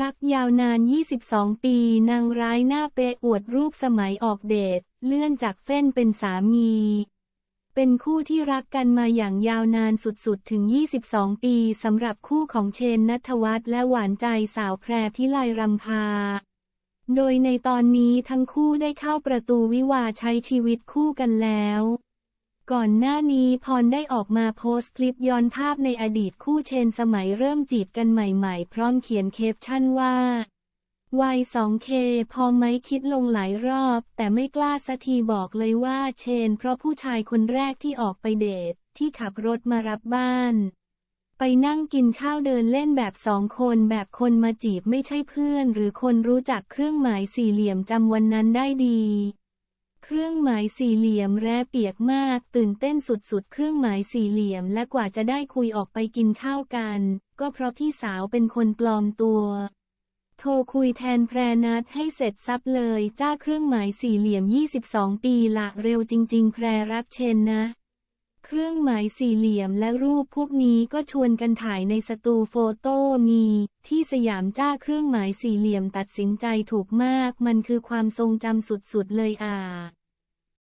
รักยาวนาน 22 ปี นางร้ายหน้าเปะอวดรูปสมัยออกเดท เลื่อนจากเฟ้นเป็นสามี เป็นคู่ที่รักกันมาอย่างยาวนานสุดๆ ถึง 22 ปีสำหรับคู่ของเชนนัทวัฒน์และหวานใจสาวแพรพิไลรำพา โดยในตอนนี้ทั้งคู่ได้เข้าประตูวิวาใช้ชีวิตคู่กันแล้ว ก่อนหน้านี้พรได้ออกมาโพสต์คลิปย้อนภาพในอดีตคู่เชนสมัยเริ่มจีบกันใหม่ๆ พร้อมเขียนเคปชั่นว่าวัย 2K พอไหมคิดลงหลายรอบ แต่ไม่กล้าสักทีบอกเลยว่าเชน เพราะผู้ชายคนแรกที่ออกไปเดท ที่ขับรถมารับบ้าน ไปนั่งกินข้าวเดินเล่นแบบสองคนแบบคนมาจีบไม่ใช่เพื่อน หรือคนรู้จักเครื่องหมายสี่เหลี่ยมจำวันนั้นได้ดี เครื่องหมายสี่เหลี่ยมแร้เปียกมาก ตื่นเต้นสุดๆ เครื่องหมายสี่เหลี่ยมและกว่าจะได้คุยออกไปกินข้าวกัน ก็เพราะพี่สาวเป็นคนปลอมตัว โทรคุยแทนแพรนัดให้เสร็จซับเลย จ้าเครื่องหมายสี่เหลี่ยม 22 ปีละเร็วจริง ๆ แพรรักเชนนะ เครื่องหมายสี่เหลี่ยมและรูปพวกนี้ก็ชวนกันถ่ายในสตูโฟโต้มีที่สยามจ้าเครื่องหมายสี่เหลี่ยมตัดสินใจถูกมาก มันคือความทรงจำสุดๆเลยอะ